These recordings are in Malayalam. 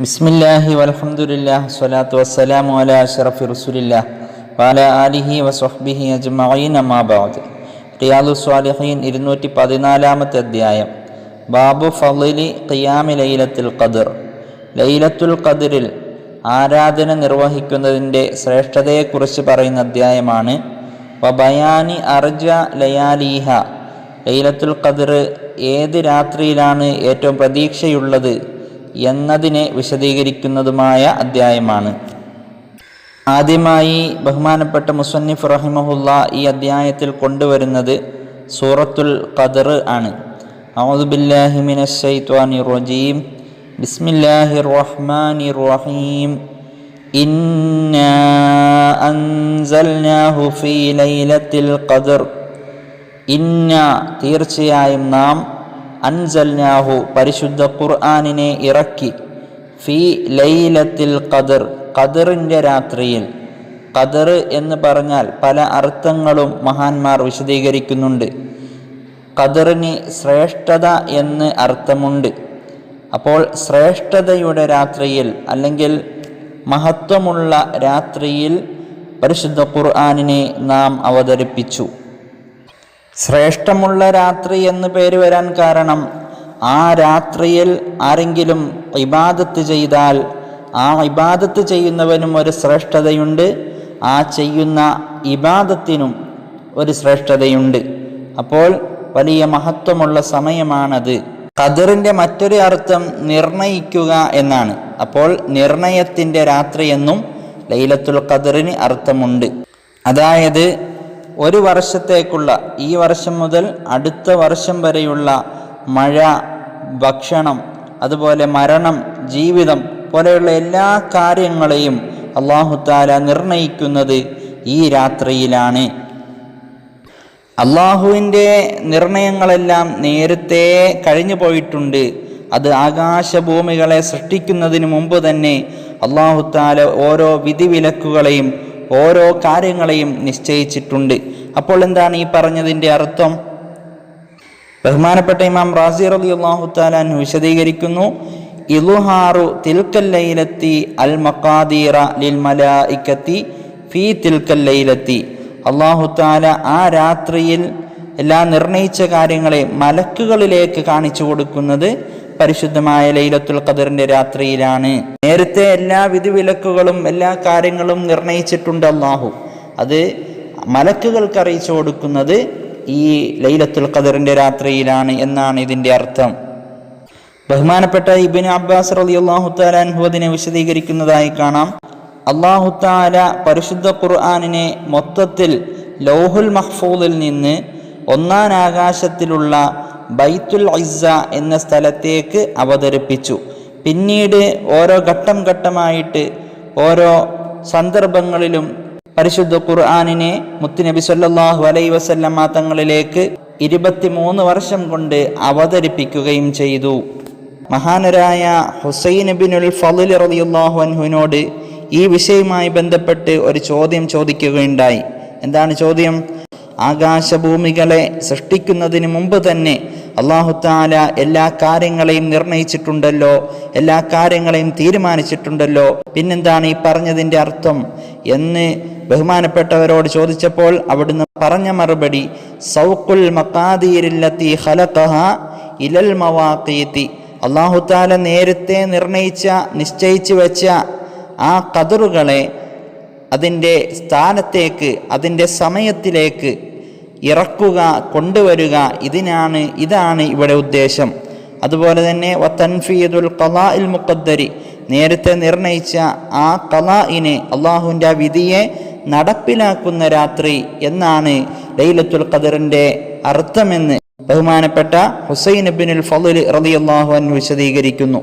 ബിസ്മില്ലാഹി വലഹമുല്ല സ്വലാത്തു വസ്സലാമു അലാ അഷറഫി റസൂലില്ലാ വാല ആലിഹി വസ്വഹ്ബിഹി അജ്മഈൻ അമ്മാബാദ് റിയാദു സ്വാലിഹീൻ ഇരുന്നൂറ്റി പതിനാലാമത്തെ അധ്യായം. ബാബു ഫലി ഖിയാമി ലൈലത്തുൽ ഖദർ. ലൈലത്തുൽ ഖദറിൽ ആരാധന നിർവഹിക്കുന്നതിന്റെ ശ്രേഷ്ഠതയെക്കുറിച്ച് പറയുന്ന അധ്യായമാണ്. വബയാനി അർജ ലയാലീഹ. ലൈലത്തുൽ ഖദർ ഏത് രാത്രിയിലാണ് ഏറ്റവും പ്രതീക്ഷയുള്ളത്? എന്നതിനെ വിശദീകരിക്കുന്നതുമായ അധ്യായമാണ്. ആദ്യമായി ബഹുമാനപ്പെട്ട മുസന്നിഫ് റഹിമഹുല്ല ഈ അധ്യായത്തിൽ കൊണ്ടുവരുന്നത് സൂറത്തുൽ ഖദർ ആണ്. റജീം. ബിസ്മില്ലാഹിർ റഹ്മാനിർ റഹീം. إنا അൻസൽനാഹു ഫീ ലൈലത്തിൽ القدر ഇന്ന തീർച്ചയായും നാം അൻസൽനാഹു പരിശുദ്ധ ഖുർആാനിനെ ഇറക്കി. ഫി ലൈലത്തിൽ ഖദർ ഖദറിന്റെ രാത്രിയിൽ. ഖദർ എന്ന് പറഞ്ഞാൽ പല അർത്ഥങ്ങളും മഹാന്മാർ വിശദീകരിക്കുന്നുണ്ട്. ഖദറിന് ശ്രേഷ്ഠത എന്ന് അർത്ഥമുണ്ട്. അപ്പോൾ ശ്രേഷ്ഠതയുടെ രാത്രിയിൽ അല്ലെങ്കിൽ മഹത്വമുള്ള രാത്രിയിൽ പരിശുദ്ധ ഖുർആാനിനെ നാം അവതരിപ്പിച്ചു. ശ്രേഷ്ഠമുള്ള രാത്രി എന്ന് പേര് വരാൻ കാരണം ആ രാത്രിയിൽ ആരെങ്കിലും ഇബാദത്ത് ചെയ്താൽ ആ ഇബാദത്ത് ചെയ്യുന്നവനും ഒരു ശ്രേഷ്ഠതയുണ്ട് ആ ചെയ്യുന്ന ഇബാദത്തിനും ഒരു ശ്രേഷ്ഠതയുണ്ട്. അപ്പോൾ വലിയ മഹത്വമുള്ള സമയമാണത്. ഖദറിന്റെ മറ്റൊരു അർത്ഥം നിർണയിക്കുക എന്നാണ്. അപ്പോൾ നിർണയത്തിന്റെ രാത്രി എന്നും ലൈലത്തുൽ ഖദറിന് അർത്ഥമുണ്ട്. അതായത് ഒരു വർഷത്തേക്കുള്ള ഈ വർഷം മുതൽ അടുത്ത വർഷം വരെയുള്ള മഴ ഭക്ഷണം അതുപോലെ മരണം ജീവിതം പോലെയുള്ള എല്ലാ കാര്യങ്ങളെയും അള്ളാഹുത്താല നിർണയിക്കുന്നത് ഈ രാത്രിയിലാണ്. അള്ളാഹുവിന്റെ നിർണയങ്ങളെല്ലാം നേരത്തെ കഴിഞ്ഞു പോയിട്ടുണ്ട്. അത് ആകാശഭൂമികളെ സൃഷ്ടിക്കുന്നതിന് മുമ്പ് തന്നെ അള്ളാഹുത്താല ഓരോ വിധിവിലക്കുകളെയും ഓരോ കാര്യങ്ങളെയും നിശ്ചയിച്ചിട്ടുണ്ട്. അപ്പോൾ എന്താണ് ഈ പറഞ്ഞതിന്റെ അർത്ഥം? ബഹുമാനപ്പെട്ട ഇമാം റാസി റലി അള്ളാഹു താലാൻ വിശദീകരിക്കുന്നു ഇലുഹാറു തിൽക്കല്ലയിലെത്തി അൽ മക്കാദീറ ലിൽ മലായിക്കത്തി ഫീ തിൽക്കല്ലയിലെത്തി അള്ളാഹു താല ആ രാത്രിയിൽ എല്ലാ നിർണയിച്ച കാര്യങ്ങളെ മലക്കുകളിലേക്ക് കാണിച്ചു കൊടുക്കുന്നത് പരിശുദ്ധമായ ലൈലത്തുൽ ഖദറിന്റെ രാത്രിയിലാണ്. നേരത്തെ എല്ലാ വിധിവിലക്കുകളും എല്ലാ കാര്യങ്ങളും നിർണയിച്ചിട്ടുണ്ട് അള്ളാഹു അത് മലക്കുകൾക്ക് അറിയിച്ചു കൊടുക്കുന്നത് ഈ ലൈലത്തുൽ ഖദറിന്റെ രാത്രിയിലാണ് എന്നാണ് ഇതിന്റെ അർത്ഥം. ബഹുമാനപ്പെട്ട ഇബിൻ അബ്ബാസ് അലി അള്ളാഹു താലാൻഹു വിശദീകരിക്കുന്നതായി കാണാം. അള്ളാഹു താല പരിശുദ്ധ ഖുർആാനിനെ മൊത്തത്തിൽ ലോഹുൽ മഹ്ഫൂദിൽ നിന്ന് ഒന്നാം ആകാശത്തിലുള്ള ബൈത്തുൽ ഇസ്സ എന്ന സ്ഥലത്തേക്ക് അവതരിപ്പിച്ചു. പിന്നീട് ഓരോ ഘട്ടം ഘട്ടമായിട്ട് ഓരോ സന്ദർഭങ്ങളിലും പരിശുദ്ധ ഖുർആാനിനെ മുത്തുനബി സല്ലാഹു അലൈ വസല്ലമ്മ തങ്ങളിലേക്ക് ഇരുപത്തിമൂന്ന് വർഷം കൊണ്ട് അവതരിപ്പിക്കുകയും ചെയ്തു. മഹാനരായ ഹുസൈൻ ബിനുൽ ഫലിൽ റളിയല്ലാഹു അൻഹുവിനോട് ഈ വിഷയവുമായി ബന്ധപ്പെട്ട് ഒരു ചോദ്യം ചോദിക്കുകയുണ്ടായി. എന്താണ് ചോദ്യം? ആകാശഭൂമികളെ സൃഷ്ടിക്കുന്നതിന് മുമ്പ് തന്നെ അള്ളാഹു താല എല്ലാ കാര്യങ്ങളെയും നിർണയിച്ചിട്ടുണ്ടല്ലോ എല്ലാ കാര്യങ്ങളെയും തീരുമാനിച്ചിട്ടുണ്ടല്ലോ. പിന്നെന്താണ് ഈ പറഞ്ഞതിന്റെ അർത്ഥം? എന്ന് ബഹുമാനപ്പെട്ടവരോട് ചോദിച്ചപ്പോൾ അവിടുന്ന് പറഞ്ഞ മറുപടി സൗക്കുൽ മക്കാദീരില്ലത്തി ഖലഖഹ ഇലൽ മവാഖീത്തി അള്ളാഹു താല നേരത്തെ നിർണയിച്ച നിശ്ചയിച്ചു വെച്ച ആ കതറുകളെ അതിന്റെ സ്ഥാനത്തേക്ക് അതിന്റെ സമയത്തിലേക്ക് ഇറക്കുക കൊണ്ടുവരിക ഇതിനാണ് ഇതാണ് ഇവിടെ ഉദ്ദേശം. അതുപോലെ തന്നെ വത്തൻഫീദുൽ കലാ ഇൽ മുഖദ്ദരി നേരത്തെ നിർണയിച്ച ആ കലാഇനെ അള്ളാഹുവിന്റെ ആ വിധിയെ നടപ്പിലാക്കുന്ന രാത്രി എന്നാണ് ലൈലത്തുൽ ഖദറിന്റെ അർത്ഥമെന്ന് ബഹുമാനപ്പെട്ട ഹുസൈൻ അബിനുൽ ഫലുൽ റലി അള്ളാഹു അൻ വിശദീകരിക്കുന്നു.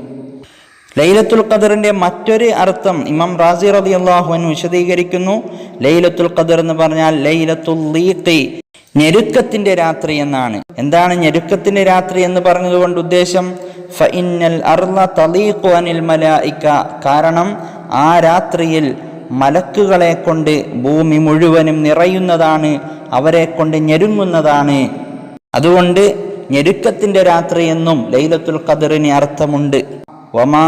ലൈലത്തുൽ ഖദറിന്റെ മറ്റൊരു അർത്ഥം ഇമാം റാസി റലി അള്ളാഹു അൻ വിശദീകരിക്കുന്നു. ലൈലത്തുൽ ഖദർ എന്ന് പറഞ്ഞാൽ ലൈലത്തുൽ ലീഖി. ഞെരുക്കത്തിന്റെ രാത്രി എന്നാണ്. എന്താണ് ഞെരുക്കത്തിന്റെ രാത്രി എന്ന് പറഞ്ഞതുകൊണ്ട് ഉദ്ദേശം? ഫഇന്നൽ തലീഖു അനിൽ മലായിക്ക. കാരണം ആ രാത്രിയിൽ മലക്കുകളെ കൊണ്ട് ഭൂമി മുഴുവനും നിറയുന്നതാണ് അവരെ കൊണ്ട് ഞെരുങ്ങുന്നതാണ്. അതുകൊണ്ട് ഞെരുക്കത്തിന്റെ രാത്രി എന്നും ലൈലത്തുൽ ഖദറിന് അർത്ഥമുണ്ട്. വമാ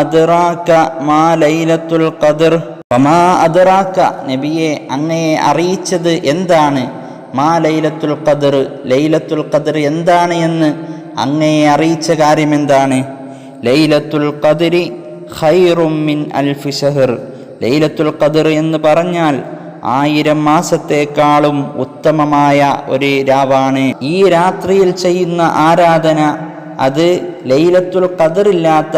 അദ്റാക മാ ലൈലത്തുൽ വമാ നബിയെ അങ്ങയെ അറിയിച്ചത് എന്താണ്? മാ ലൈലത്തുൽ ഖദർ ലൈലത്തുൽ ഖദർ എന്താണ് എന്ന് അങ്ങയെ അറിയിച്ച കാര്യം എന്താണ്? ലൈലത്തുൽ ഖദരി ഖൈറും മിൻ അൽഫി ഷഹർ ലൈലത്തുൽ ഖദർ എന്ന് പറഞ്ഞാൽ ആയിരം മാസത്തേക്കാളും ഉത്തമമായ ഒരു രാവാണ്. ഈ രാത്രിയിൽ ചെയ്യുന്ന ആരാധന അത് ലൈലത്തുൽ ഖദറില്ലാത്ത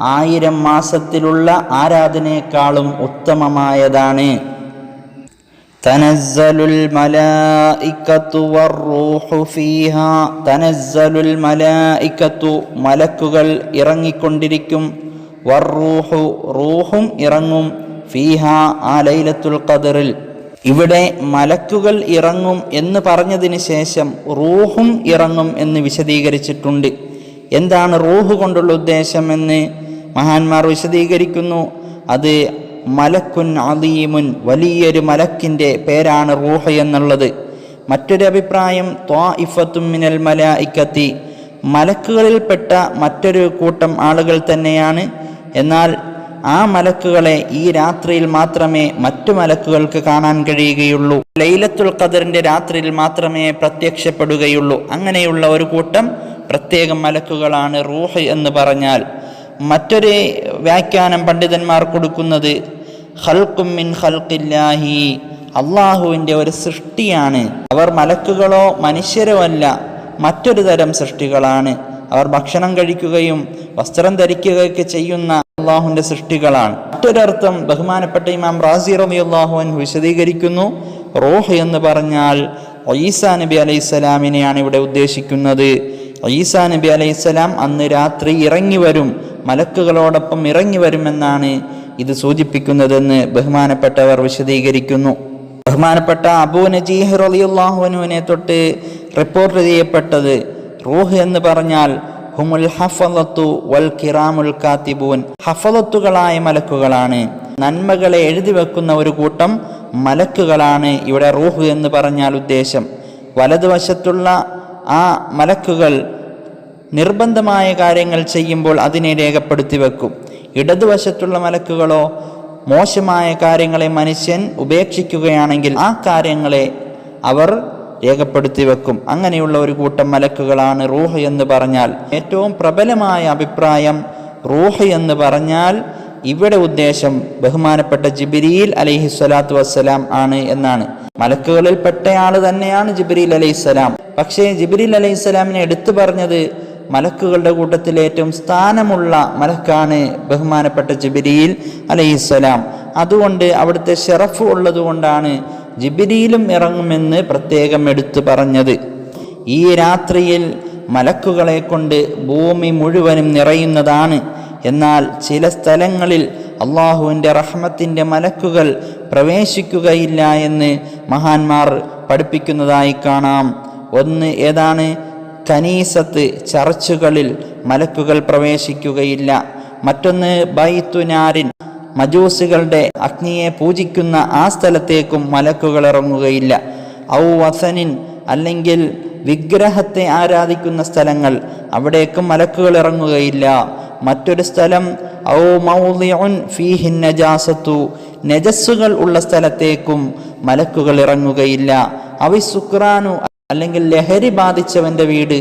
ആയിരം മാസത്തിലുള്ള ആരാധനയെക്കാളും ഉത്തമമായതാണ്. تنزل الملائكة والروح فيها تنزل الملائكة മലക്കുകൾ ഇറങ്ങിക്കൊണ്ടിരിക്കും വർറൂഹു റൂഹും ഇറങ്ങും ഫീഹ ആ ലൈലത്തുൽ ഖദറിൽ ഇവിടെ മലക്കുകൾ ഇറങ്ങും എന്ന് പറഞ്ഞതിന് ശേഷം റൂഹും ഇറങ്ങും എന്ന് വിശദീകരിച്ചിട്ടുണ്ട് എന്താണ് റൂഹ് കൊണ്ടുള്ള ഉദ്ദേശം എന്ന് മഹാന്മാർ വിശദീകരിക്കുന്നു അത് മലക്കുൻ അലീമുൻ വലിയൊരു മലക്കിന്റെ പേരാണ് റൂഹ എന്നുള്ളത്. മറ്റൊരു അഭിപ്രായം ത്വാ ഇഫത്തും മിനൽ മല ഇക്കത്തി മലക്കുകളിൽപ്പെട്ട മറ്റൊരു കൂട്ടം ആളുകൾ തന്നെയാണ്. എന്നാൽ ആ മലക്കുകളെ ഈ രാത്രിയിൽ മാത്രമേ മറ്റു മലക്കുകൾക്ക് കാണാൻ കഴിയുകയുള്ളൂ. ലൈലത്തുൽ ഖദറിന്റെ രാത്രിയിൽ മാത്രമേ പ്രത്യക്ഷപ്പെടുകയുള്ളൂ. അങ്ങനെയുള്ള ഒരു കൂട്ടം പ്രത്യേകം മലക്കുകളാണ് റൂഹ് എന്ന് പറഞ്ഞാൽ. മറ്റൊരു വ്യാഖ്യാനം പണ്ഡിതന്മാർ കൊടുക്കുന്നത് ഹൽക്കും മിൻ ഹൽക്കില്ലാഹി അള്ളാഹുവിന്റെ ഒരു സൃഷ്ടിയാണ്. അവർ മലക്കുകളോ മനുഷ്യരോ അല്ല മറ്റൊരു തരം സൃഷ്ടികളാണ്. അവർ ഭക്ഷണം കഴിക്കുകയും വസ്ത്രം ധരിക്കുകയൊക്കെ ചെയ്യുന്ന അള്ളാഹുവിന്റെ സൃഷ്ടികളാണ്. മറ്റൊരർത്ഥം ബഹുമാനപ്പെട്ട ഇമാം റാസി റബി അള്ളാഹുൻ വിശദീകരിക്കുന്നു. റോഹ് എന്ന് പറഞ്ഞാൽ ഈസാ നബി അലൈഹി സ്വലാമിനെയാണ് ഇവിടെ ഉദ്ദേശിക്കുന്നത്. ഈസാ നബി അലൈഹി സ്വലാം അന്ന് രാത്രി ഇറങ്ങി വരും മലക്കുകളോടൊപ്പം ഇറങ്ങി വരുമെന്നാണ് ഇത് സൂചിപ്പിക്കുന്നതെന്ന് ബഹുമാനപ്പെട്ടവർ വിശദീകരിക്കുന്നു. ബഹുമാനപ്പെട്ട അബൂ നജീഹ് റളിയല്ലാഹുവിനെ തൊട്ട് റിപ്പോർട്ട് ചെയ്യപ്പെട്ടത് റൂഹ് എന്ന് പറഞ്ഞാൽ ഹുമുൽ ഹഫലത്തു വൽ കിറാമുൽ കാത്തിബൂൻ. ഹഫലത്തുകളായ മലക്കുകളാണ്. നന്മകളെ എഴുതി വെക്കുന്ന ഒരു കൂട്ടം മലക്കുകളാണ് ഇവിടെ റൂഹ് എന്ന് പറഞ്ഞാൽ ഉദ്ദേശം. വലതുവശത്തുള്ള ആ മലക്കുകൾ നിർബന്ധമായ കാര്യങ്ങൾ ചെയ്യുമ്പോൾ അതിനെ രേഖപ്പെടുത്തി വെക്കും. ഇടതുവശത്തുള്ള മലക്കുകളോ മോശമായ കാര്യങ്ങളെ മനുഷ്യൻ ഉപേക്ഷിക്കുകയാണെങ്കിൽ ആ കാര്യങ്ങളെ അവർ രേഖപ്പെടുത്തി വെക്കും. അങ്ങനെയുള്ള ഒരു കൂട്ടം മലക്കുകളാണ് റൂഹ് എന്ന് പറഞ്ഞാൽ. ഏറ്റവും പ്രബലമായ അഭിപ്രായം റൂഹ് എന്ന് പറഞ്ഞാൽ ഇവിടെ ഉദ്ദേശം ബഹുമാനപ്പെട്ട ജിബിരിയിൽ അലൈഹി സ്വലാത്തു വസ്സലാം ആണ് എന്നാണ്. മലക്കുകളിൽ പെട്ടയാൾ തന്നെയാണ് ജിബിരിൽ അലൈഹിസ്സലാം. പക്ഷേ ജിബിരിൽ അലൈഹിസ്സലാമിനെ എടുത്തു പറഞ്ഞത് മലക്കുകളുടെ കൂട്ടത്തിൽ ഏറ്റവും സ്ഥാനമുള്ള മലക്കാണ് ബഹുമാനപ്പെട്ട ജിബിരിയിൽ അലൈഹിസ്സലാം. അതുകൊണ്ട് അവിടുത്തെ ഷെറഫ് ഉള്ളതുകൊണ്ടാണ് ജിബിരിയിലും ഇറങ്ങുമെന്ന് പ്രത്യേകം എടുത്തു പറഞ്ഞത്. ഈ രാത്രിയിൽ മലക്കുകളെ കൊണ്ട് ഭൂമി മുഴുവനും നിറയുന്നതാണ്. എന്നാൽ ചില സ്ഥലങ്ങളിൽ അള്ളാഹുവിന്റെ റഹ്മത്തിന്റെ മലക്കുകൾ പ്രവേശിക്കുകയില്ല എന്ന് മഹാന്മാർ പഠിപ്പിക്കുന്നതായി കാണാം. ഒന്ന് ഏതാണ്? കനീസത്ത് ചർച്ചുകളിൽ മലക്കുകൾ പ്രവേശിക്കുകയില്ല. മറ്റൊന്ന് ബൈത്തുനാരിൻ. മജൂസുകളുടെ അഗ്നിയെ പൂജിക്കുന്ന ആ സ്ഥലത്തേക്കും മലക്കുകൾ ഇറങ്ങുകയില്ല. ഔ വസനിൻ അല്ലെങ്കിൽ വിഗ്രഹത്തെ ആരാധിക്കുന്ന സ്ഥലങ്ങൾ. അവിടേക്കും മലക്കുകൾ ഇറങ്ങുകയില്ല. മറ്റൊരു സ്ഥലം ഔ മൗലിഉൻ ഫീഹിൻ നജാസത്തു. നജസ്സുകൾ ഉള്ള സ്ഥലത്തേക്കും മലക്കുകൾ ഇറങ്ങുകയില്ല. അവി സുക്രാനു അല്ലെങ്കിൽ ലഹരി ബാധിച്ചവന്റെ വീട്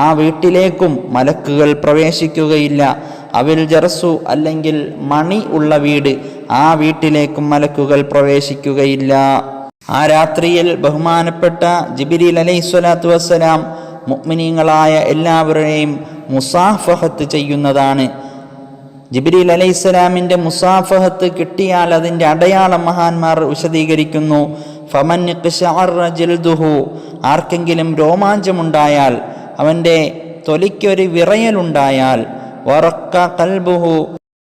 ആ വീട്ടിലേക്കും മലക്കുകൾ പ്രവേശിക്കുകയില്ല. അവിൽ ജറസു അല്ലെങ്കിൽ മണി ഉള്ള വീട് ആ വീട്ടിലേക്കും മലക്കുകൾ പ്രവേശിക്കുകയില്ല. ആ രാത്രിയിൽ ബഹുമാനപ്പെട്ട ജിബിരിൽ അലൈഹി സ്വലാത്തു വസ്സലാം മുഗ്മിനീങ്ങളായ എല്ലാവരെയും മുസാഫഹത്ത് ചെയ്യുന്നതാണ്. ജിബിരിൽ അലൈഹിസ്സലാമിന്റെ മുസാഫഹത്ത് കിട്ടിയാൽ അതിന്റെ അടയാളം മഹാന്മാർ വിശദീകരിക്കുന്നു. ഫമൻ ഇഖ്ശഅറ ജൽദുഹു. ആർക്കെങ്കിലും രോമാഞ്ചമുണ്ടായാൽ അവന്റെ തൊലിക്കൊരു വിറയലുണ്ടായാൽ വറക്ക കൽബുഹു.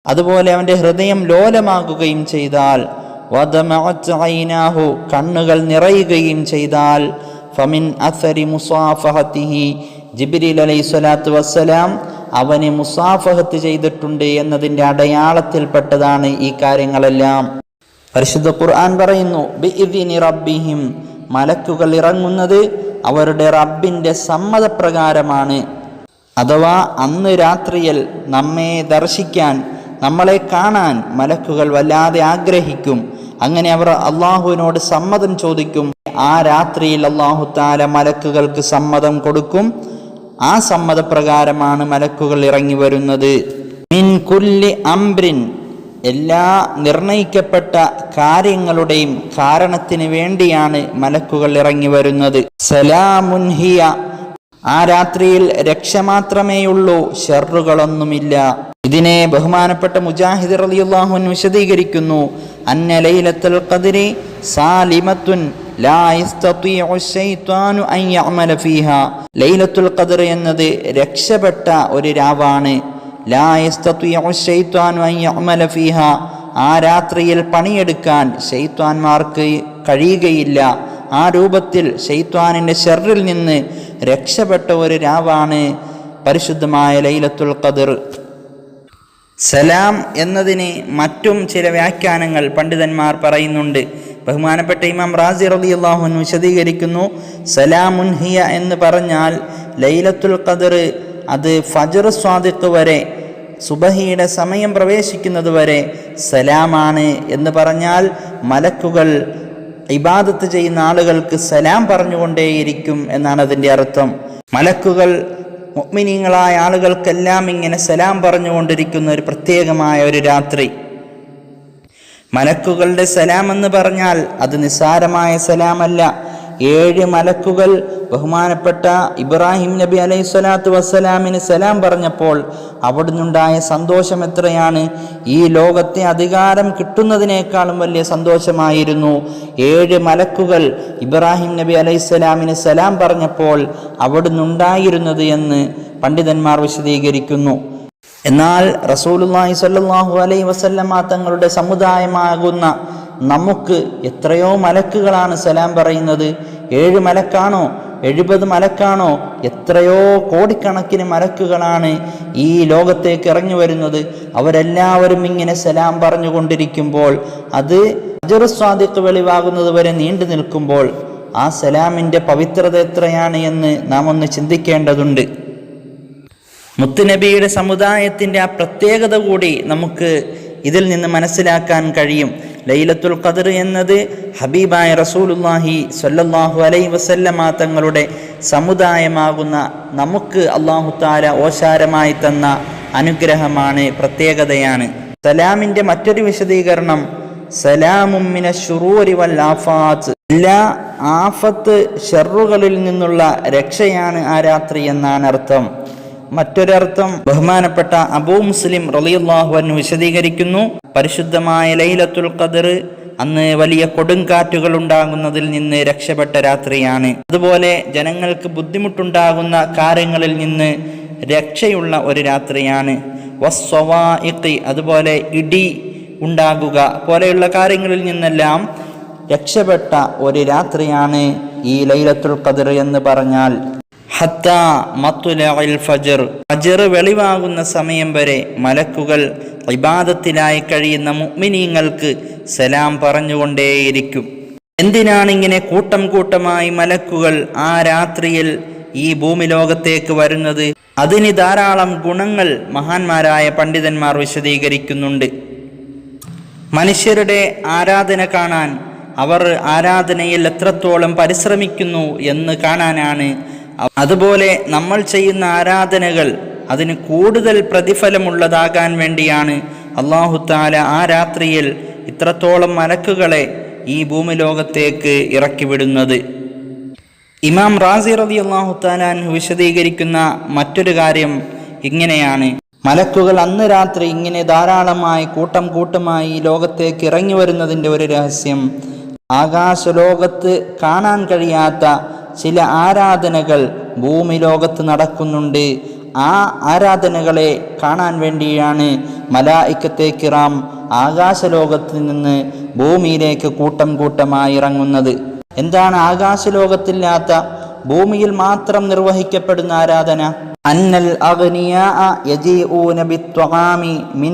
അതുപോലെ അവന്റെ ഹൃദയം ലോലമാകുകയും ചെയ്താൽ വദമഅത്ത് ഐനാഹു കണ്ണുകൾ നിറയുകയും ചെയ്താൽ ഫമിൻ അസരി മുസാഫഹത്തിഹി. ജിബ്രീൽ അലൈഹി സ്വലാത്തു വസ്സലാം അവന് മുസാഫഹത്ത് ചെയ്തിട്ടുണ്ട് എന്നതിന്റെ അടയാളത്തിൽപ്പെട്ടതാണ് ഈ കാര്യങ്ങളെല്ലാം. പരിശുദ്ധ ഖുർആൻ പറയുന്നു റബ്ബിഹിം. മലക്കുകൾ ഇറങ്ങുന്നത് അവരുടെ റബ്ബിന്റെ സമ്മതപ്രകാരമാണ്. അഥവാ അന്ന് രാത്രിയിൽ നമ്മെ ദർശിക്കാൻ നമ്മളെ കാണാൻ മലക്കുകൾ വല്ലാതെ ആഗ്രഹിക്കും. അങ്ങനെ അവർ അള്ളാഹുവിനോട് സമ്മതം ചോദിക്കും. ആ രാത്രിയിൽ അള്ളാഹു താല മലക്കുകൾക്ക് സമ്മതം കൊടുക്കും. ആ സമ്മതപ്രകാരമാണ് മലക്കുകൾ ഇറങ്ങി വരുന്നത്. മിൻ കുല്ലി അംബ്രിൻ. എല്ലാ നിർണയിക്കപ്പെട്ട കാര്യങ്ങളുടെയും കാരണത്തിന് വേണ്ടിയാണ് മലക്കുകൾ ഇറങ്ങി വരുന്നത്. സലാമുൻഹിയ ആ രാത്രിയിൽ രക്ഷ മാത്രമേയുള്ളൂ ഷെറുകളൊന്നുമില്ല ഇതിനെ ബഹുമാനപ്പെട്ട മുജാഹിദ് റലിയുള്ളാഹുൻ വിശദീകരിക്കുന്നു. അന്ന ലൈലത്തുൽ സാലിമത്തുൻ ലാ ശൈത്വാനു അൻ ലൈലത്തുൽ ഖദ്ർ എന്നത് രക്ഷപ്പെട്ട ഒരു രാവാണ്. ആ രാത്രിയിൽ പണിയെടുക്കാൻ ഷെയ്ത്വാൻമാർക്ക് കഴിയുകയില്ല. ആ രൂപത്തിൽ ഷെയ്ത്വാനിന്റെ ഷെറിൽ നിന്ന് രക്ഷപ്പെട്ട ഒരു രാവാണ് പരിശുദ്ധമായ ലൈലത്തുൽ ഖദർ. സലാം എന്നതിന് മറ്റും ചില വ്യാഖ്യാനങ്ങൾ പണ്ഡിതന്മാർ പറയുന്നുണ്ട്. ബഹുമാനപ്പെട്ട ഇമാം റാസി റളിയല്ലാഹു വിശദീകരിക്കുന്നു. സലാമുൻഹിയ എന്ന് പറഞ്ഞാൽ ലൈലത്തുൽ ഖദർ അത് ഫജർ സ്വാദിഖ് വരെ സുബഹിയുടെ സമയം പ്രവേശിക്കുന്നത് വരെ സലാമാണ് എന്ന് പറഞ്ഞാൽ മലക്കുകൾ ഇബാദത്ത് ചെയ്യുന്ന ആളുകൾക്ക് സലാം പറഞ്ഞുകൊണ്ടേയിരിക്കും എന്നാണ് അതിന്റെ അർത്ഥം. മലക്കുകൾ മുഅ്മിനീങ്ങളായ ആളുകൾക്കെല്ലാം ഇങ്ങനെ സലാം പറഞ്ഞുകൊണ്ടിരിക്കുന്ന ഒരു പ്രത്യേകമായ ഒരു രാത്രി. മലക്കുകളുടെ സലാം എന്ന് പറഞ്ഞാൽ അത് നിസ്സാരമായ സലാമല്ല. ഏഴ് മലക്കുകൾ ബഹുമാനപ്പെട്ട ഇബ്രാഹിം നബി അലൈഹി സ്വലാത്തു വസ്സലാമിന് സലാം പറഞ്ഞപ്പോൾ അവിടുന്നുണ്ടായ സന്തോഷം എത്രയാണ്? ഈ ലോകത്തെ അധികാരം കിട്ടുന്നതിനേക്കാളും വലിയ സന്തോഷമായിരുന്നു. ഏഴ് മലക്കുകൾ ഇബ്രാഹിം നബി അലൈഹി സ്വലാമിന് സലാം പറഞ്ഞപ്പോൾ അവിടുന്നുണ്ടായിരുന്നത് എന്ന് പണ്ഡിതന്മാർ വിശദീകരിക്കുന്നു. എന്നാൽ റസൂലുള്ളാഹി സ്വല്ലല്ലാഹു അലൈഹി വസല്ലമ തങ്ങളുടെ സമുദായമാകുന്ന നമുക്ക് എത്രയോ മലക്കുകളാണ് സലാം പറയുന്നത്. ഏഴ് മലക്കാണോ? എഴുപത് മലക്കാണോ? എത്രയോ കോടിക്കണക്കിന് മലക്കുകളാണ് ഈ ലോകത്തേക്ക് ഇറങ്ങി വരുന്നത്. അവരെല്ലാവരും ഇങ്ങനെ സലാം പറഞ്ഞുകൊണ്ടിരിക്കുമ്പോൾ അത് അജറുസ്വാദിക്ക് വെളിവാകുന്നത് വരെ നീണ്ടു നിൽക്കുമ്പോൾ ആ സലാമിന്റെ പവിത്രത എത്രയാണ് എന്ന് നാം ഒന്ന് ചിന്തിക്കേണ്ടതുണ്ട്. മുത്തുനബിയുടെ സമുദായത്തിന്റെ ആ പ്രത്യേകത കൂടി നമുക്ക് ഇതിൽ നിന്ന് മനസ്സിലാക്കാൻ കഴിയും. ലൈലത്തുൽ ഖദർ എന്നത് ഹബീബായ റസൂലുല്ലാഹി സ്വല്ലല്ലാഹു അലൈ വസല്ലമ തങ്ങളുടെ സമുദായമാകുന്ന നമുക്ക് അള്ളാഹുത്താര ഓശാരമായി തന്ന അനുഗ്രഹമാണ് പ്രത്യേകതയാണ്. സലാമിന്റെ മറ്റൊരു വിശദീകരണം സലാമുമിന ഷുറൂരി വൽ ആഫാത്ത്. എല്ലാ ആഫത്ത് ഷെറുകളിൽ നിന്നുള്ള രക്ഷയാണ് ആ രാത്രി എന്നാണ് അർത്ഥം. മറ്റൊരർത്ഥം ബഹുമാനപ്പെട്ട അബൂ മുസ്ലിം റളിയല്ലാഹു അൻഹു വിശദീകരിക്കുന്നു. പരിശുദ്ധമായ ലൈലത്തുൽ ഖദർ അന്ന് വലിയ കൊടുങ്കാറ്റുകൾ ഉണ്ടാകുന്നതിൽ നിന്ന് രക്ഷപ്പെട്ട രാത്രിയാണ്. അതുപോലെ ജനങ്ങൾക്ക് ബുദ്ധിമുട്ടുണ്ടാകുന്ന കാര്യങ്ങളിൽ നിന്ന് രക്ഷയുള്ള ഒരു രാത്രിയാണ്. വസ്വവാഇഖി അതുപോലെ ഇടി ഉണ്ടാകുക പോലെയുള്ള കാര്യങ്ങളിൽ നിന്നെല്ലാം രക്ഷപ്പെട്ട ഒരു രാത്രിയാണ് ഈ ലൈലത്തുൽ ഖദർ എന്ന് പറഞ്ഞാൽ ഹത്താ മത്തുലഇൽ ഫജർ. ഫജർ വെളിവാകുന്ന സമയം വരെ മലക്കുകൾ ഇബാദത്തിലായി കഴിയുന്ന മുഅ്മിനീങ്ങൾക്ക് സലാം പറഞ്ഞുകൊണ്ടേയിരിക്കും. എന്തിനാണിങ്ങനെ കൂട്ടം കൂട്ടമായി മലക്കുകൾ ആ രാത്രിയിൽ ഈ ഭൂമി ലോകത്തേക്ക് വരുന്നത്? അതിന് ധാരാളം ഗുണങ്ങൾ മഹാന്മാരായ പണ്ഡിതന്മാർ വിശദീകരിക്കുന്നുണ്ട്. മനുഷ്യരുടെ ആരാധന കാണാൻ അവർ ആരാധനയിൽ എത്രത്തോളം പരിശ്രമിക്കുന്നു എന്ന് കാണാനാണ് അതുപോലെ നമ്മൾ ചെയ്യുന്ന ആരാധനകൾ അതിന് കൂടുതൽ പ്രതിഫലമുള്ളതാകാൻ വേണ്ടിയാണ് അള്ളാഹു താല ആ രാത്രിയിൽ ഇത്രത്തോളം മലക്കുകളെ ഈ ഭൂമി ലോകത്തേക്ക് ഇറക്കിവിടുന്നത്. ഇമാം റാസി റബി അള്ളാഹു താലാൻ വിശദീകരിക്കുന്ന മറ്റൊരു കാര്യം ഇങ്ങനെയാണ്. മലക്കുകൾ അന്ന് രാത്രി ഇങ്ങനെ ധാരാളമായി കൂട്ടം കൂട്ടമായി ലോകത്തേക്ക് ഇറങ്ങി വരുന്നതിന്റെ ഒരു രഹസ്യം. ആകാശലോകത്ത് കാണാൻ കഴിയാത്ത ചില ആരാധനകൾ ഭൂമി ലോകത്ത് നടക്കുന്നുണ്ട്. ആ ആരാധനകളെ കാണാൻ വേണ്ടിയാണ് മലായിക്കത്തെ കിറാം ആകാശലോകത്ത് നിന്ന് ഭൂമിയിലേക്ക് കൂട്ടം കൂട്ടമായി ഇറങ്ങുന്നത്. എന്താണ് ആകാശലോകത്തില്ലാത്ത ഭൂമിയിൽ മാത്രം നിർവഹിക്കപ്പെടുന്ന ആരാധന? അന്നൽ മിൻ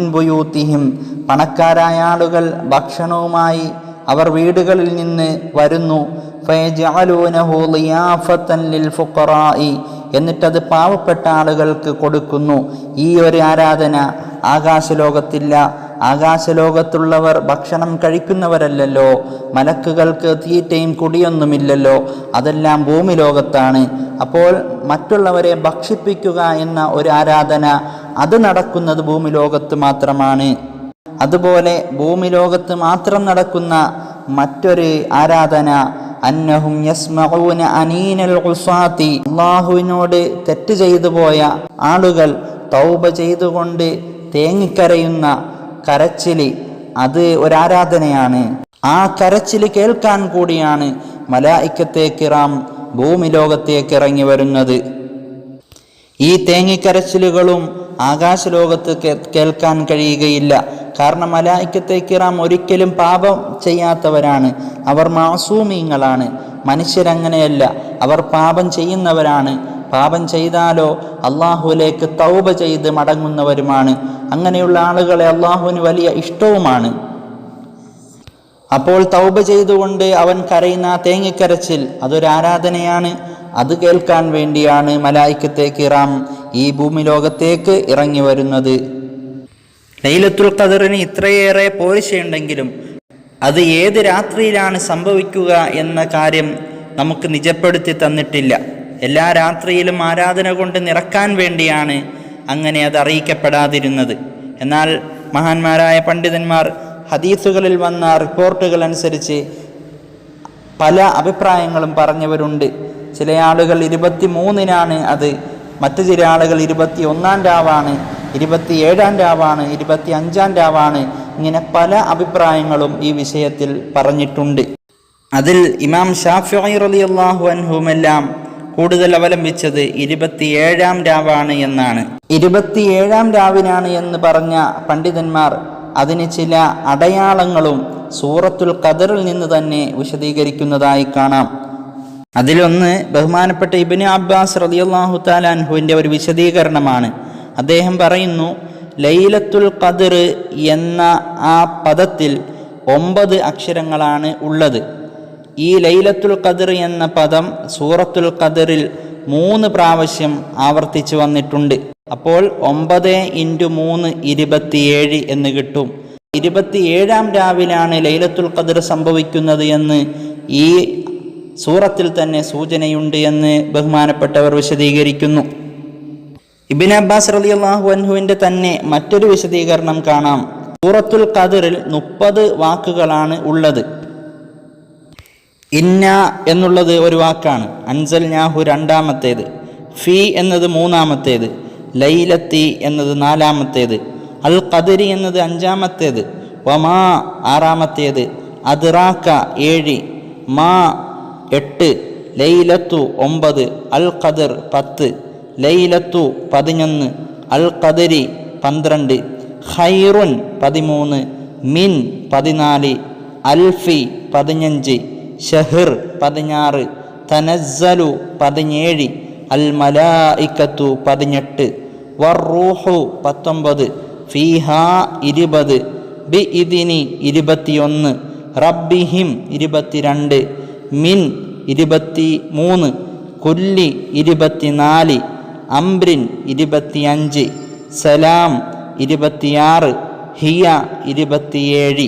പണക്കാരായ ആളുകൾ ഭക്ഷണവുമായി അവർ വീടുകളിൽ നിന്ന് വരുന്നു. എന്നിട്ടത് പാവപ്പെട്ട ആളുകൾക്ക് കൊടുക്കുന്നു. ഈ ഒരു ആരാധന ആകാശലോകത്തില്ല. ആകാശലോകത്തുള്ളവർ ഭക്ഷണം കഴിക്കുന്നവരല്ലല്ലോ. മലക്കുകൾക്ക് തീറ്റയും കുടിയൊന്നുമില്ലല്ലോ. അതെല്ലാം ഭൂമി ലോകത്താണ് അപ്പോൾ മറ്റുള്ളവരെ ഭക്ഷിപ്പിക്കുക എന്ന ഒരു ആരാധന അത് നടക്കുന്നത് ഭൂമി ലോകത്ത് മാത്രമാണ്. അതുപോലെ ഭൂമി ലോകത്ത് മാത്രം നടക്കുന്ന മറ്റൊരു ആരാധന അന്നഹും യസ്മഊന അനീനൽ ഖുസാത്തി. അള്ളാഹുവിനോട് തെറ്റ് ചെയ്തു പോയ ആളുകൾ തൗബ ചെയ്തുകൊണ്ട് തേങ്ങിക്കരയുന്ന കരച്ചിലി അത് ഒരാരാധനയാണ്. ആ കരച്ചിൽ കേൾക്കാൻ കൂടിയാണ് മലായിക്കത്തേക്കിറാം ഭൂമി ലോകത്തേക്ക് ഇറങ്ങി വരുന്നത്. ഈ തേങ്ങിക്കരച്ചിലുകളും ആകാശ ലോകത്ത് കേൾക്കാൻ കഴിയുകയില്ല. കാരണം മലായിക്കത്തെ കിറാം ഒരിക്കലും പാപം ചെയ്യാത്തവരാണ്. അവർ മാസൂമീങ്ങളാണ്. മനുഷ്യരങ്ങനെയല്ല. അവർ പാപം ചെയ്യുന്നവരാണ്. പാപം ചെയ്താലോ അള്ളാഹുലേക്ക് തൗബ ചെയ്ത് മടങ്ങുന്നവരുമാണ്. അങ്ങനെയുള്ള ആളുകളെ അള്ളാഹുവിന് വലിയ ഇഷ്ടവുമാണ്. അപ്പോൾ തൗബ ചെയ്തുകൊണ്ട് അവൻ കരയുന്ന തേങ്ങിക്കരച്ചിൽ അതൊരു ആരാധനയാണ്. അത് കേൾക്കാൻ വേണ്ടിയാണ് മലായിക്കത്തെ കിറാം ഈ ഭൂമി ലോകത്തേക്ക് ഇറങ്ങി വരുന്നത്. ലൈലത്തുൽ ഖദറിന് ഇത്രയേറെ പോരിശയുണ്ടെങ്കിലും അത് ഏത് രാത്രിയിലാണ് സംഭവിക്കുക എന്ന കാര്യം നമുക്ക് നിജപ്പെടുത്തി തന്നിട്ടില്ല. എല്ലാ രാത്രിയിലും ആരാധന കൊണ്ട് നിറക്കാൻ വേണ്ടിയാണ് അങ്ങനെ അത് അറിയിക്കപ്പെടാതിരുന്നത്. എന്നാൽ മഹാന്മാരായ പണ്ഡിതന്മാർ ഹദീസുകളിൽ വന്ന റിപ്പോർട്ടുകൾ അനുസരിച്ച് പല അഭിപ്രായങ്ങളും പറഞ്ഞവരുണ്ട്. ചില ആളുകൾ ഇരുപത്തി മൂന്നിനാണ് അത് മറ്റു ചില ആളുകൾ ഇരുപത്തി ഒന്നാം രാവാണ്. ഇരുപത്തി ഏഴാം രാവാണ് ഇരുപത്തി അഞ്ചാം രാവാണ് ഇങ്ങനെ പല അഭിപ്രായങ്ങളും ഈ വിഷയത്തിൽ പറഞ്ഞിട്ടുണ്ട്. അതിൽ ഇമാം ഷാഫി റളിയല്ലാഹു അൻഹുമെല്ലാം കൂടുതൽ അവലംബിച്ചത് ഇരുപത്തിയേഴാം രാവാണ് എന്നാണ്. ഇരുപത്തിയേഴാം രാവിനാണ് എന്ന് പറഞ്ഞ പണ്ഡിതന്മാർ അതിന് ചില അടയാളങ്ങളും സൂറത്തുൽ ഖദറിൽ നിന്ന് തന്നെ വിശദീകരിക്കുന്നതായി കാണാം. അതിലൊന്ന് ബഹുമാനപ്പെട്ട ഇബിന് അബ്ബാസ് റളിയല്ലാഹു താലാൻഹുവിന്റെ ഒരു വിശദീകരണമാണ്. അദ്ദേഹം പറയുന്നു ലൈലത്തുൽ ഖദർ എന്ന ആ പദത്തിൽ ഒമ്പത് അക്ഷരങ്ങളാണ് ഉള്ളത്. ഈ ലൈലത്തുൽ ഖദർ എന്ന പദം സൂറത്തുൽ ഖദറിൽ മൂന്ന് പ്രാവശ്യം ആവർത്തിച്ചു വന്നിട്ടുണ്ട്. അപ്പോൾ ഒമ്പത് ഇന്റു മൂന്ന് ഇരുപത്തിയേഴ് എന്ന് കിട്ടും. ഇരുപത്തിയേഴാം രാവിലാണ് ലൈലത്തുൽ ഖദർ സംഭവിക്കുന്നത് എന്ന് ഈ സൂറത്തിൽ തന്നെ സൂചനയുണ്ട് എന്ന് ബഹുമാനപ്പെട്ടവർ വിശദീകരിക്കുന്നു. ഇബിൻ അബ്ബാസ് റളിയല്ലാഹു അൻഹുവിന്റെ തന്നെ മറ്റൊരു വിശദീകരണം കാണാം. സൂറത്തുൽ ഖദറിൽ മുപ്പത് വാക്കുകളാണ് ഉള്ളത്. ഇന്ന എന്നുള്ളത് ഒരു വാക്കാണ്. അൻസൽ ഞാഹു രണ്ടാമത്തേത്. ഫി എന്നത് മൂന്നാമത്തേത്. ലൈലത്തി എന്നത് നാലാമത്തേത്. അൽ ഖദരി എന്നത് അഞ്ചാമത്തേത്. വമാ ആറാമത്തേത്. അദ്റാക്ക ഏഴ്. മാ എട്ട്. ലൈലത്തു ഒമ്പത്. അൽ ഖദർ പത്ത്. ലൈലത്തു പതിനൊന്ന് അൽ ഖദരി പന്ത്രണ്ട് ഹൈറുൻ പതിമൂന്ന് മിൻ പതിനാല് അൽഫി പതിനഞ്ച് ഷഹിർ പതിനാറ് തനസ്സലു പതിനേഴ് അൽ മലായിക്കത്തു പതിനെട്ട് വർറൂഹു പത്തൊമ്പത് ഫീഹ ഇരുപത് ബി ഇതിനി ഇരുപത്തിയൊന്ന് റബ്ബിഹിം ഇരുപത്തിരണ്ട് മിൻ ഇരുപത്തി മൂന്ന് കുല്ലി ഇരുപത്തിനാല് അംബ്രിൻ ഇരുപത്തിയഞ്ച് സലാം ഇരുപത്തിയാറ് ഹിയ ഇരുപത്തിയേഴ്.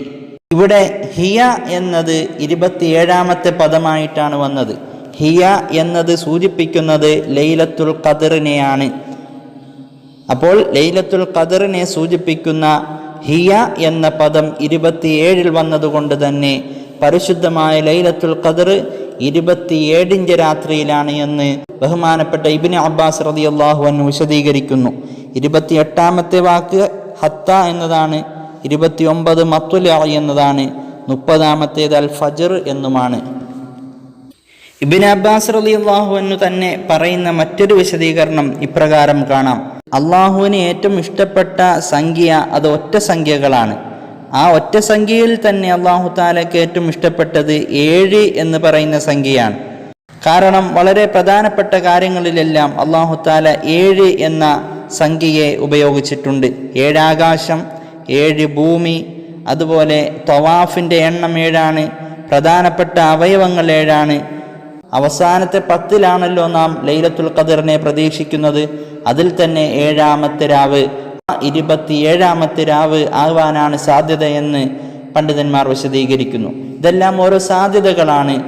ഇവിടെ ഹിയ എന്നത് ഇരുപത്തിയേഴാമത്തെ പദമായിട്ടാണ് വന്നത്. ഹിയ എന്നത് സൂചിപ്പിക്കുന്നത് ലൈലത്തുൽ ഖദറിനെയാണ്. അപ്പോൾ ലൈലത്തുൽ ഖദറിനെ സൂചിപ്പിക്കുന്ന ഹിയ എന്ന പദം ഇരുപത്തിയേഴിൽ വന്നതുകൊണ്ട് തന്നെ പരിശുദ്ധമായ ലൈലത്തുൽ ഖദർ ഇരുപത്തിയേഴിന്റെ രാത്രിയിലാണ് എന്ന് ബഹുമാനപ്പെട്ട ഇബിന് അബ്ബാസ് റളിയല്ലാഹു അൻഹു വിശദീകരിക്കുന്നു. ഇരുപത്തിയെട്ടാമത്തെ വാക്ക് ഹത്ത എന്നതാണ് ഇരുപത്തിയൊമ്പത് മത്തുല എന്നതാണ് മുപ്പതാമത്തേത് അൽ ഫജർ എന്നുമാണ്. ഇബിൻ അബ്ബാസ് റളിയല്ലാഹു അൻഹു തന്നെ പറയുന്ന മറ്റൊരു വിശദീകരണം ഇപ്രകാരം കാണാം. അള്ളാഹുവിന് ഏറ്റവും ഇഷ്ടപ്പെട്ട സംഖ്യ അത് ഒറ്റ സംഖ്യകളാണ്. ആ ഒറ്റ സംഖ്യയിൽ തന്നെ അള്ളാഹു താലയ്ക്ക് ഏറ്റവും ഇഷ്ടപ്പെട്ടത് ഏഴ് എന്ന് പറയുന്ന സംഖ്യയാണ്. കാരണം വളരെ പ്രധാനപ്പെട്ട കാര്യങ്ങളിലെല്ലാം അള്ളാഹു താല ഏഴ് എന്ന സംഖ്യയെ ഉപയോഗിച്ചിട്ടുണ്ട്. ഏഴാകാശം ഏഴ് ഭൂമി അതുപോലെ തവാഫിന്റെ എണ്ണം ഏഴാണ് പ്രധാനപ്പെട്ട അവയവങ്ങൾ ഏഴാണ്. അവസാനത്തെ പത്തിലാണല്ലോ നാം ലൈലത്തുൽ ഖദറിനെ പ്രതീക്ഷിക്കുന്നത്. അതിൽ തന്നെ ഏഴാമത്തെ രാവ് ഇരുപത്തിയേഴാമത്തെ രാവ് ആവാനാണ് സാധ്യതയെന്ന് പണ്ഡിതന്മാർ വിശദീകരിക്കുന്നു. ഇതെല്ലാം ഓരോ സാധ്യതകളാണ്.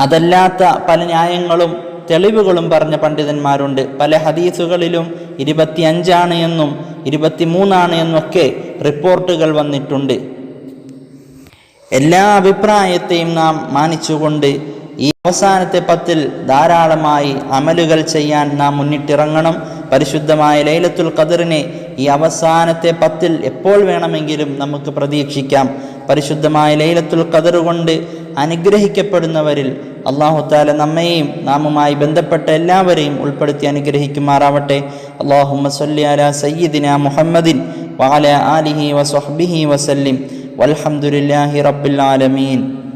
അതല്ലാത്ത പല ന്യായങ്ങളും തെളിവുകളും പറഞ്ഞ പണ്ഡിതന്മാരുണ്ട്. പല ഹദീസുകളിലും ഇരുപത്തിയഞ്ചാണ് എന്നും ഇരുപത്തിമൂന്നാണ് എന്നൊക്കെ റിപ്പോർട്ടുകൾ വന്നിട്ടുണ്ട്. എല്ലാ അഭിപ്രായത്തെയും നാം മാനിച്ചുകൊണ്ട് ഈ അവസാനത്തെ പത്തിൽ ധാരാളമായി അമലുകൾ ചെയ്യാൻ നാം മുന്നിട്ടിറങ്ങണം. പരിശുദ്ധമായ ലൈലത്തുൽ ഖദറിനെ ഈ അവസാനത്തെ പത്തിൽ എപ്പോൾ വേണമെങ്കിലും നമുക്ക് പ്രതീക്ഷിക്കാം. പരിശുദ്ധമായ ലൈലത്തുൽ ഖദർ കൊണ്ട് അനുഗ്രഹിക്കപ്പെടുന്നവരിൽ അള്ളാഹു താല നമ്മെയും നാമുമായി ബന്ധപ്പെട്ട എല്ലാവരെയും ഉൾപ്പെടുത്തി അനുഗ്രഹിക്കുമാറാവട്ടെ. അള്ളാഹുമ്മ സല്ലി അല സയ്യിദിന മുഹമ്മദിൻ വാല ആലിഹി വസ്ഹബിഹി വസല്ലിം. വൽഹമുല്ലാഹി റബ്ബിൽ ആലമീൻ.